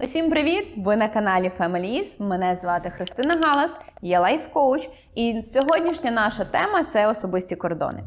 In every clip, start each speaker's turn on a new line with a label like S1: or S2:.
S1: Усім привіт! Ви на каналі Families. Мене звати Христина Галас, я лайф-коуч. І сьогоднішня наша тема це особисті кордони.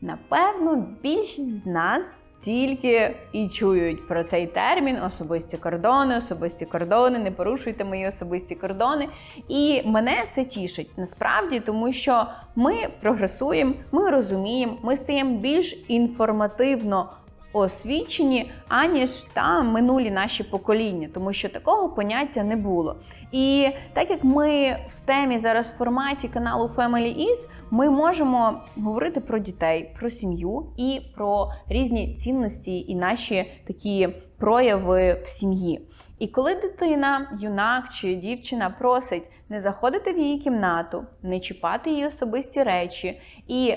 S1: Напевно, більшість з нас тільки і чують про цей термін особисті кордони, особисті кордони, не порушуйте мої особисті кордони. І мене це тішить насправді, тому що ми прогресуємо, ми розуміємо, ми стаємо більш інформативно освічені, аніж та минулі наші покоління, тому що такого поняття не було. І так як ми в темі зараз в форматі каналу Family Is, ми можемо говорити про дітей, про сім'ю і про різні цінності і наші такі прояви в сім'ї. І коли дитина, юнак чи дівчина просить не заходити в її кімнату, не чіпати її особисті речі і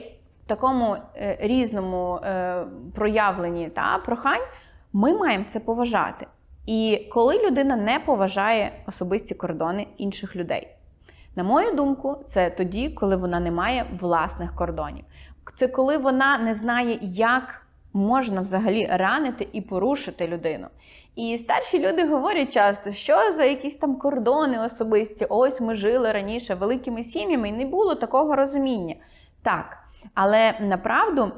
S1: такому е, різному е, проявленні та прохань, ми маємо це поважати. І коли людина не поважає особисті кордони інших людей. На мою думку, це тоді, коли вона не має власних кордонів. Це коли вона не знає, як можна взагалі ранити і порушити людину. І старші люди говорять часто, що за якісь там кордони особисті, ось ми жили раніше великими сім'ями, і не було такого розуміння. Так, але направду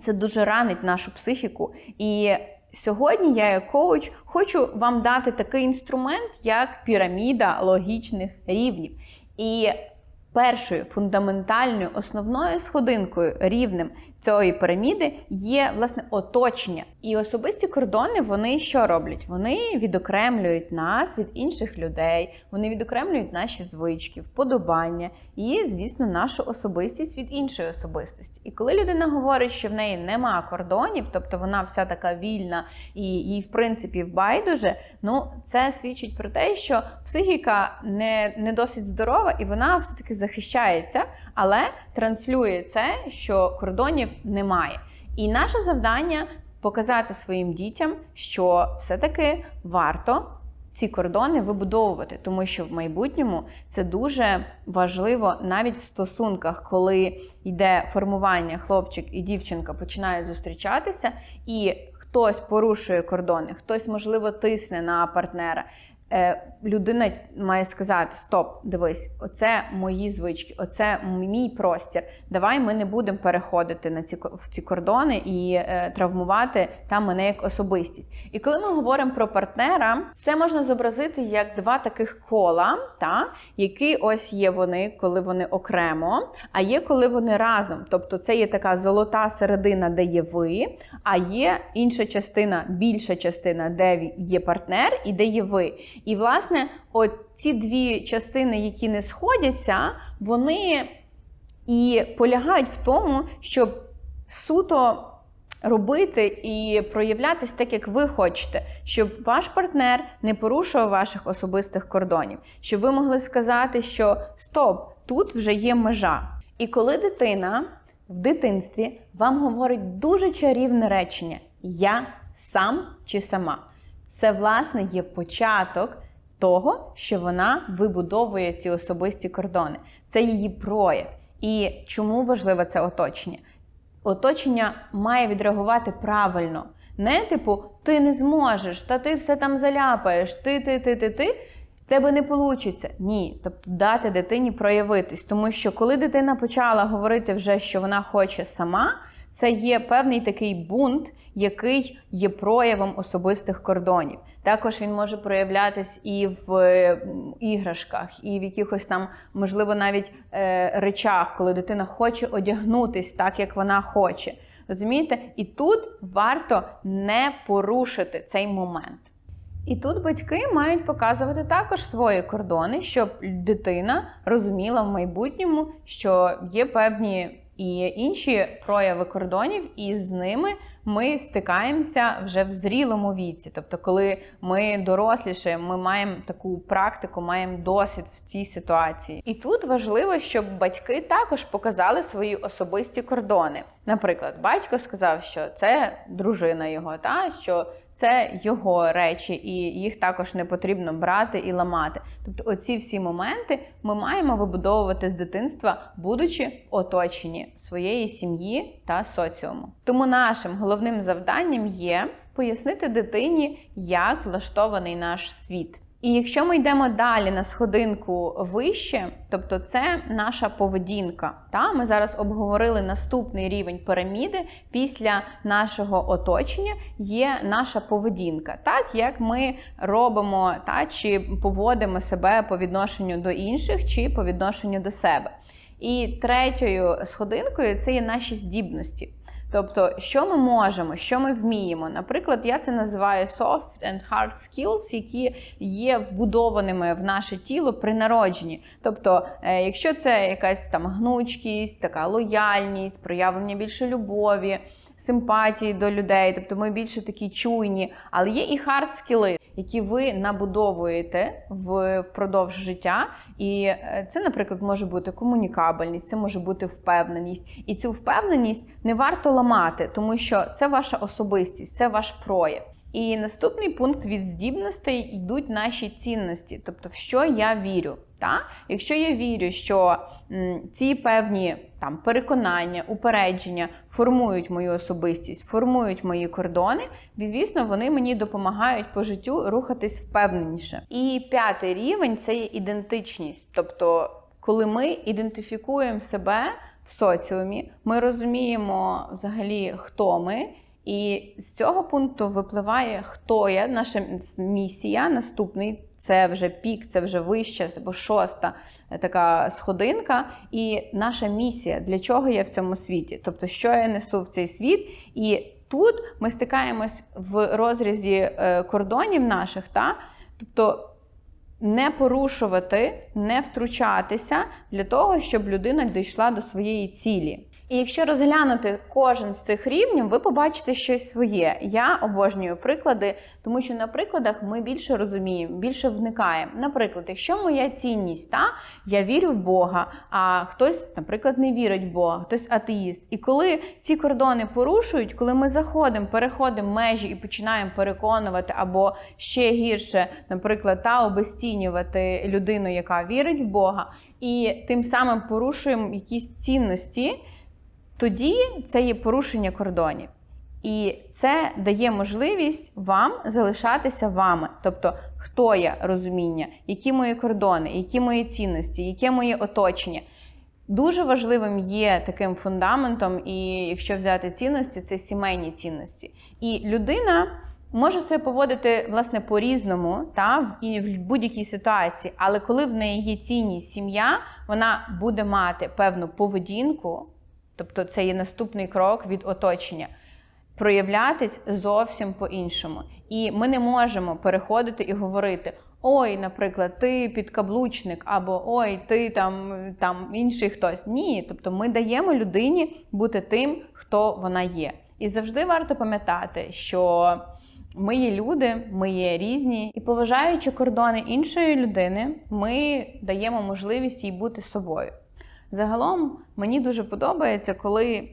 S1: це дуже ранить нашу психіку. І сьогодні я, як коуч, хочу вам дати такий інструмент, як піраміда логічних рівнів. І першою фундаментальною основною сходинкою рівнем цієї піраміди є власне оточення. І особисті кордони вони що роблять? Вони відокремлюють нас від інших людей, вони відокремлюють наші звички, вподобання і, звісно, нашу особистість від іншої особистості. І коли людина говорить, що в неї нема кордонів, тобто вона вся така вільна і їй, в принципі, байдуже, ну це свідчить про те, що психіка не, не досить здорова і вона все-таки захищається, але транслює це, що кордонів немає. І наше завдання показати своїм дітям, що все-таки варто ці кордони вибудовувати, тому що в майбутньому це дуже важливо навіть в стосунках, коли йде формування хлопчик і дівчинка починають зустрічатися, і хтось порушує кордони, хтось, можливо, тисне на партнера. Е, людина має сказати: Стоп, дивись, оце мої звички, оце мій простір. Давай ми не будемо переходити на ці в ці кордони і е, травмувати там мене як особистість. І коли ми говоримо про партнера, це можна зобразити як два таких кола, та які ось є вони, коли вони окремо, а є коли вони разом. Тобто це є така золота середина, де є ви, а є інша частина, більша частина, де є партнер і де є ви. І, власне, от ці дві частини, які не сходяться, вони і полягають в тому, щоб суто робити і проявлятись так, як ви хочете, щоб ваш партнер не порушував ваших особистих кордонів, щоб ви могли сказати, що стоп, тут вже є межа. І коли дитина в дитинстві вам говорить дуже чарівне речення Я сам чи сама. Це, власне, є початок того, що вона вибудовує ці особисті кордони. Це її прояв. І чому важливе це оточення? Оточення має відреагувати правильно. Не типу, ти не зможеш, та ти все там заляпаєш, ти, ти, ти, ти, ти. В тебе не вийде. Ні. Тобто дати дитині проявитись. Тому що коли дитина почала говорити вже, що вона хоче сама, це є певний такий бунт, який є проявом особистих кордонів. Також він може проявлятись і в іграшках, і в якихось там, можливо, навіть е, речах, коли дитина хоче одягнутись так, як вона хоче. Розумієте? І тут варто не порушити цей момент. І тут батьки мають показувати також свої кордони, щоб дитина розуміла в майбутньому, що є певні і інші прояви кордонів, і з ними ми стикаємося вже в зрілому віці. Тобто, коли ми доросліше, ми маємо таку практику, маємо досвід в цій ситуації. І тут важливо, щоб батьки також показали свої особисті кордони. Наприклад, батько сказав, що це дружина його, та що це його речі, і їх також не потрібно брати і ламати. Тобто, оці всі моменти ми маємо вибудовувати з дитинства, будучи оточені своєї сім'ї та соціуму. Тому нашим головним завданням є пояснити дитині, як влаштований наш світ. І якщо ми йдемо далі на сходинку вище, тобто це наша поведінка. Та Ми зараз обговорили наступний рівень піраміди. Після нашого оточення є наша поведінка, так як ми робимо та чи поводимо себе по відношенню до інших, чи по відношенню до себе. І третьою сходинкою це є наші здібності. Тобто, що ми можемо, що ми вміємо. Наприклад, я це називаю soft and hard skills, які є вбудованими в наше тіло при народженні. Тобто, е, якщо це якась там гнучкість, така лояльність, проявлення більше любові. Симпатії до людей, тобто ми більше такі чуйні, але є і хард скіли, які ви набудовуєте впродовж життя. І е, це, наприклад, може бути комунікабельність, це може бути впевненість. І цю впевненість не варто ламати, тому що це ваша особистість, це ваш прояв. І наступний пункт від здібностей йдуть наші цінності, тобто в що я вірю. Та? Якщо я вірю, що м, ці певні там переконання, упередження формують мою особистість, формують мої кордони, звісно, вони мені допомагають по життю рухатись впевненіше. І п'ятий рівень це є ідентичність, тобто, коли ми ідентифікуємо себе в соціумі, ми розуміємо взагалі, хто ми. І з цього пункту випливає, хто я, наша місія. Наступний це вже пік, це вже вища або шоста е, така сходинка. І наша місія, для чого я в цьому світі? Тобто, що я несу в цей світ. І тут ми стикаємось в розрізі е, кордонів наших, та? тобто не порушувати, не втручатися для того, щоб людина дійшла до своєї цілі. І якщо розглянути кожен з цих рівнів, ви побачите щось своє. Я обожнюю приклади, тому що на прикладах ми більше розуміємо, більше вникаємо. Наприклад, якщо моя цінність, та я вірю в Бога, а хтось, наприклад, не вірить в Бога, хтось атеїст. І коли ці кордони порушують, коли ми заходимо, переходимо межі і починаємо переконувати, або ще гірше, наприклад, та обесцінювати людину, яка вірить в Бога, і тим самим порушуємо якісь цінності тоді це є порушення кордонів. І це дає можливість вам залишатися вами. Тобто, хто я розуміння, які мої кордони, які мої цінності, яке моє оточення. Дуже важливим є таким фундаментом, і якщо взяти цінності, це сімейні цінності. І людина може себе поводити власне по-різному, та і в будь-якій ситуації, але коли в неї є цінність сім'я, вона буде мати певну поведінку. Тобто це є наступний крок від оточення. Проявлятись зовсім по-іншому. І ми не можемо переходити і говорити: ой, наприклад, ти підкаблучник, або ой, ти там там інший хтось. Ні. Тобто ми даємо людині бути тим, хто вона є. І завжди варто пам'ятати, що ми є люди, ми є різні, і поважаючи кордони іншої людини, ми даємо можливість їй бути собою. Загалом мені дуже подобається, коли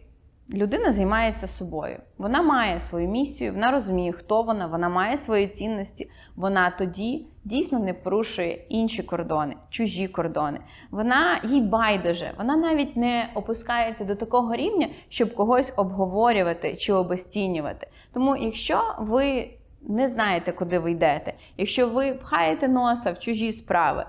S1: людина займається собою. Вона має свою місію, вона розуміє, хто вона, вона має свої цінності. Вона тоді дійсно не порушує інші кордони, чужі кордони. Вона їй байдуже, вона навіть не опускається до такого рівня, щоб когось обговорювати чи обесцінювати. Тому, якщо ви не знаєте, куди ви йдете, якщо ви пхаєте носа в чужі справи.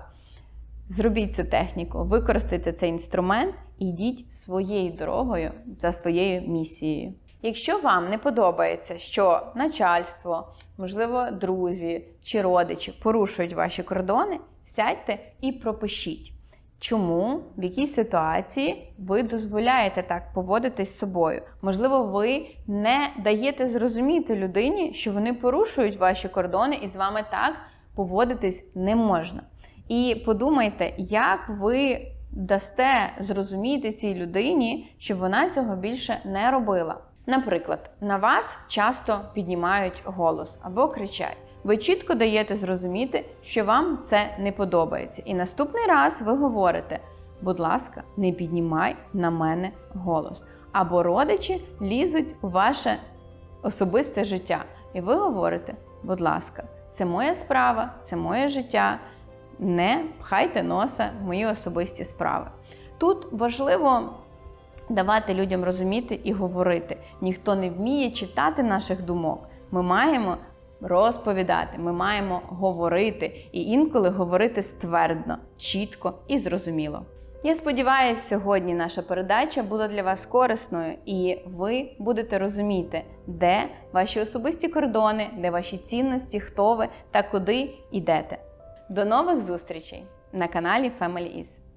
S1: Зробіть цю техніку, використайте цей інструмент і йдіть своєю дорогою за своєю місією. Якщо вам не подобається, що начальство, можливо, друзі чи родичі порушують ваші кордони, сядьте і пропишіть, чому, в якій ситуації ви дозволяєте так поводитись з собою. Можливо, ви не даєте зрозуміти людині, що вони порушують ваші кордони, і з вами так поводитись не можна. І подумайте, як ви дасте зрозуміти цій людині, щоб вона цього більше не робила. Наприклад, на вас часто піднімають голос або кричать. Ви чітко даєте зрозуміти, що вам це не подобається. І наступний раз ви говорите: будь ласка, не піднімай на мене голос. Або родичі лізуть у ваше особисте життя. І ви говорите, будь ласка, це моя справа, це моє життя. Не пхайте носа в мої особисті справи. Тут важливо давати людям розуміти і говорити. Ніхто не вміє читати наших думок. Ми маємо розповідати, ми маємо говорити і інколи говорити ствердно, чітко і зрозуміло. Я сподіваюся, сьогодні наша передача була для вас корисною, і ви будете розуміти, де ваші особисті кордони, де ваші цінності, хто ви та куди йдете. До нових зустрічей на каналі Family Is.